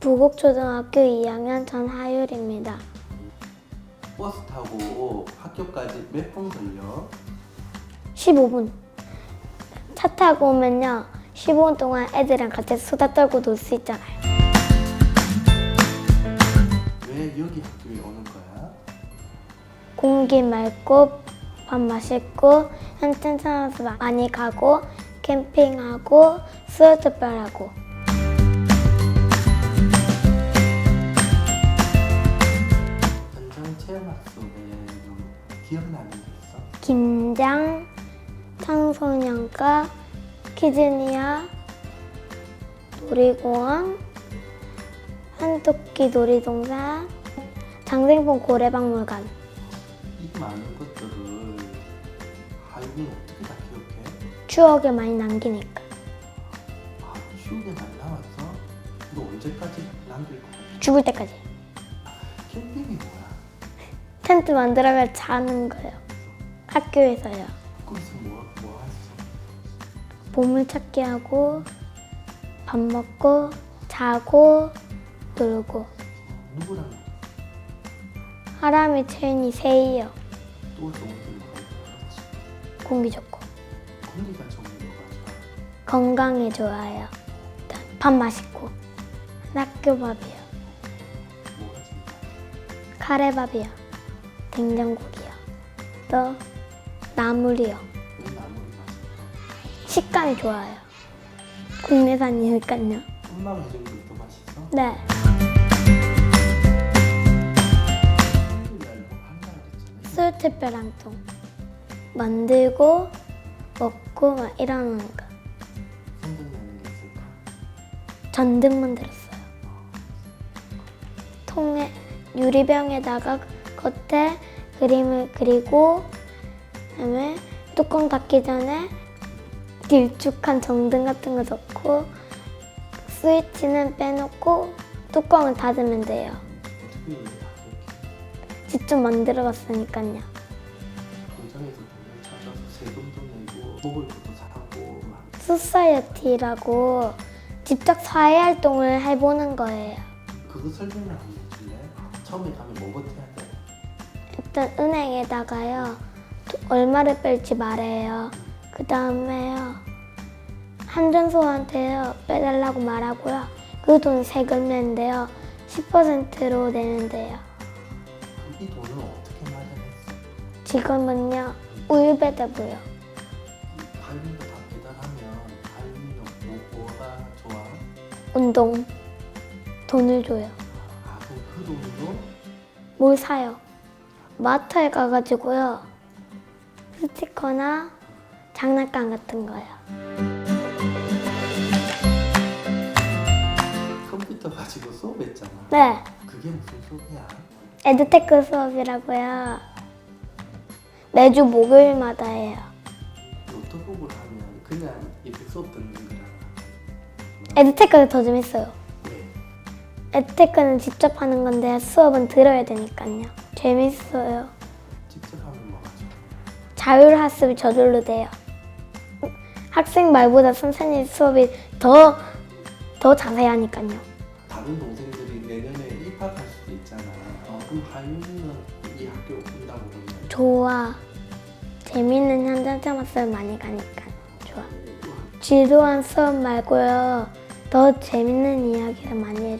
도곡초등학교 2학년 전하율입니다. 버스 타고 학교까지 몇 분 걸려? 15분. 차 타고 오면요. 15분 동안 애들이랑 같이 수다 떨고 놀 수 있잖아요. 왜 여기 학교에 오는 거야? 공기 맑고 밥 맛있고 현장 산업도 많이 가고 캠핑하고 수요 특별하고 김장, 청소년과 키즈니아, 놀이공원, 한토끼 놀이동산, 장생봉 고래박물관. 이 많은 것들을 하윤이 어떻게 다 기억해? 추억을 많이 남기니까. 아, 추억에 많이 남았어? 이거 언제까지 남길 것 같아? 죽을 때까지. 캠핑이 뭐야? 텐트 만들어가 자는 거예요. 학교에서요. 거기서 뭐, 뭐 했어? 보물찾기 하고, 밥 먹고, 자고, 놀고. 누구랑 하람이, 채윤이, 세이요. 또 좋은 공기 좋고. 공기가 좋은 거가 좋아 건강에 좋아요. 밥 맛있고. 학교 밥이요. 뭐가 진짜 카레밥이요. 된장국이요. 또 나물이요. 식감이 좋아요. 국내산이니까요. 더 맛있어? 네. 술특별한통 만들고 먹고 막 이러는 거. 생각나는 게 있을까? 전등 만들었어요. 통에 유리병에다가 겉에 그림을 그리고 그 다음에 뚜껑 닫기 전에 길쭉한 정등 같은 거 넣고 스위치는 빼놓고 뚜껑을 닫으면 돼요. 직접 만들어 봤으니까요. 공장에서 돈을 찾아서 세금도 내고 먹을 것도 사고 막 소사이어티라고 직접 사회활동을 해보는 거예요. 그거 설명을 한번 해줄래? 처음에 가면 뭐부터 해야 돼? 일단 은행에다가요 도- 얼마를 뺄지 말해요. 그 다음에요 한전소한테요 빼달라고 말하고요. 그 돈 세금 내는데요 10%로 내는데요. 이 돈을 어떻게 마련했어? 지금은요 우유 배달부요. 이 할미가 다 배달하면 뭐, 뭐가 좋아? 운동 돈을 줘요. 아 그럼 그 돈으로 뭘 사요? 마트에 가가지고요 스티커나 장난감 같은 거요. 컴퓨터 가지고 수업했잖아 네. 그게 무슨 수업이야? 에드테크 수업이라고요. 매주 목요일마다 해요. 노트북을 하면 그냥 이렇게 수업 듣는 거랑 에드테크가 더 재밌어요. 왜? 에드테크는 직접 하는 건데 수업은 들어야 되니까요. 재밌어요. 직접? 자율학습이 저절로 돼요. 학생 말보다 선생님 수업이 더, 더 자세히 하니까요. 다른 동생들이 내년에 입학할 수도 있잖아 어, 그럼 하윤이는 이 학교 온다고 그러면 좋아. 재밌는 현장 체험학습을 많이 가니까 좋아. 지루한 수업 말고요. 더 재밌는 이야기를 많이